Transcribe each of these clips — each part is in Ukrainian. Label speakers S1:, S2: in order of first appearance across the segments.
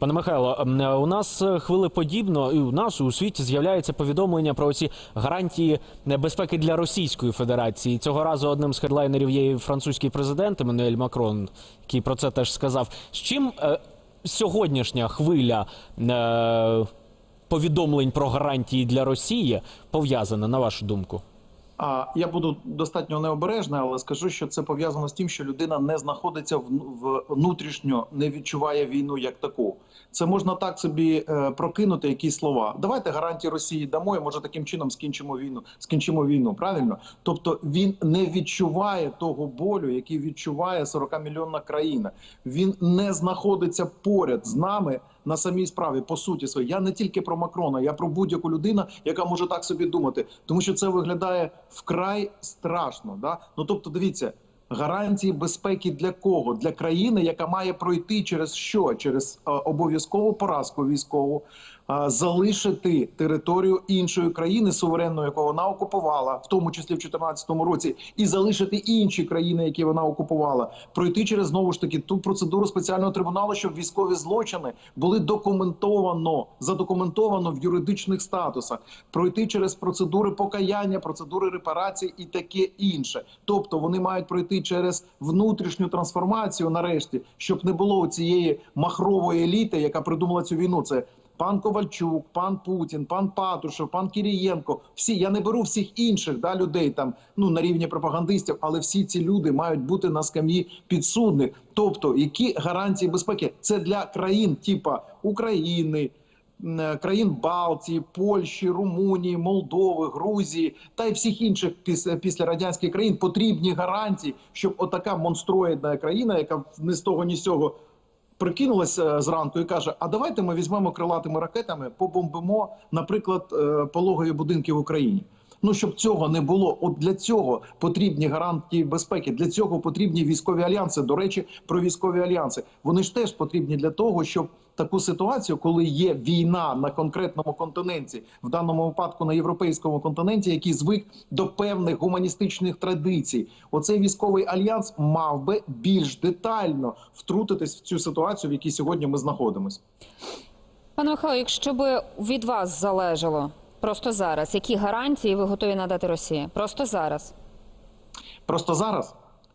S1: Пане Михайло, ем, е, у нас е, хвилеподібно, і у нас у світі з'являється повідомлення про ці гарантії безпеки для Російської Федерації. Цього разу одним з хедлайнерів є французький президент Еммануель Макрон, який про це теж сказав. З чим е, сьогоднішня хвиля повідомлень про гарантії для Росії пов'язана, на вашу думку?
S2: А я буду достатньо необережний, але скажу, що це пов'язано з тим, що людина не знаходиться в внутрішньо, не відчуває війну як таку. Це можна так собі е, прокинути якісь слова. Давайте гарантії Росії дамо, і може таким чином скінчимо війну. Скінчимо війну. Правильно? Тобто він не відчуває того болю, який відчуває 40 мільйонна країна. Він не знаходиться поряд з нами на самій справі по суті своїй. Я не тільки про Макрона, я про будь-яку людину, яка може так собі думати, тому що це виглядає вкрай страшно. Да? Ну тобто, дивіться. Гарантії безпеки для кого? Для країни, яка має пройти через що? Через е, обов'язкову поразку військову, е, залишити територію іншої країни суверенної, яку вона окупувала, в тому числі в 2014 році, і залишити інші країни, які вона окупувала, пройти через знову ж таки ту процедуру спеціального трибуналу, щоб військові злочини були документовано, задокументовано в юридичних статусах, пройти через процедури покаяння, процедури репарації і таке інше. Тобто вони мають пройти через внутрішню трансформацію, нарешті, щоб не було цієї махрової еліти, яка придумала цю війну. Це пан Ковальчук, пан Путін, пан Патрушев, пан Кірієнко. Всі я не беру всіх інших да людей там ну на рівні пропагандистів, але всі ці люди мають бути на скам'ї підсудних. Тобто, які гарантії безпеки це для країн, типа України. Е, Країн Балтії, Польщі, Румунії, Молдови, Грузії та й всіх інших після, радянських країн потрібні гарантії, щоб отака монстроїдна країна, яка ні з того ні з цього прикинулася зранку і каже: А давайте ми візьмемо крилатими ракетами, побомбимо, наприклад, е, пологові будинки в Україні. Ну щоб цього не було, от для цього потрібні гарантії безпеки. Для цього потрібні військові альянси. До речі, про військові альянси вони ж теж потрібні для того, щоб таку ситуацію, коли є війна на конкретному континенті, в даному випадку на європейському континенті, який звик до певних гуманістичних традицій, оцей військовий альянс мав би більш детально втрутитись в цю ситуацію, в якій сьогодні ми знаходимося.
S3: Пане Михайло, якщо би від вас залежало просто зараз, які гарантії ви готові надати Росії? Просто зараз.
S2: Просто зараз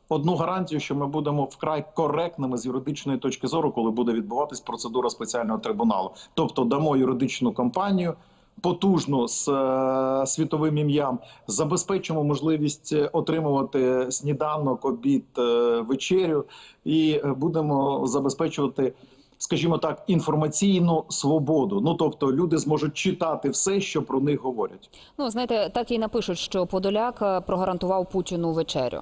S2: одну гарантію, що ми будемо вкрай коректними з юридичної точки зору, коли буде відбуватись процедура спеціального трибуналу. Тобто дамо юридичну компанію. Потужну з е, світовим ім'ям забезпечимо можливість е, отримувати сніданок, обід, е, вечерю, і е, будемо забезпечувати, скажімо так, інформаційну свободу. Ну тобто, люди зможуть читати все, що про них говорять.
S3: Ну знаєте, так і напишуть, що Подоляк е, прогарантував Путіну вечерю.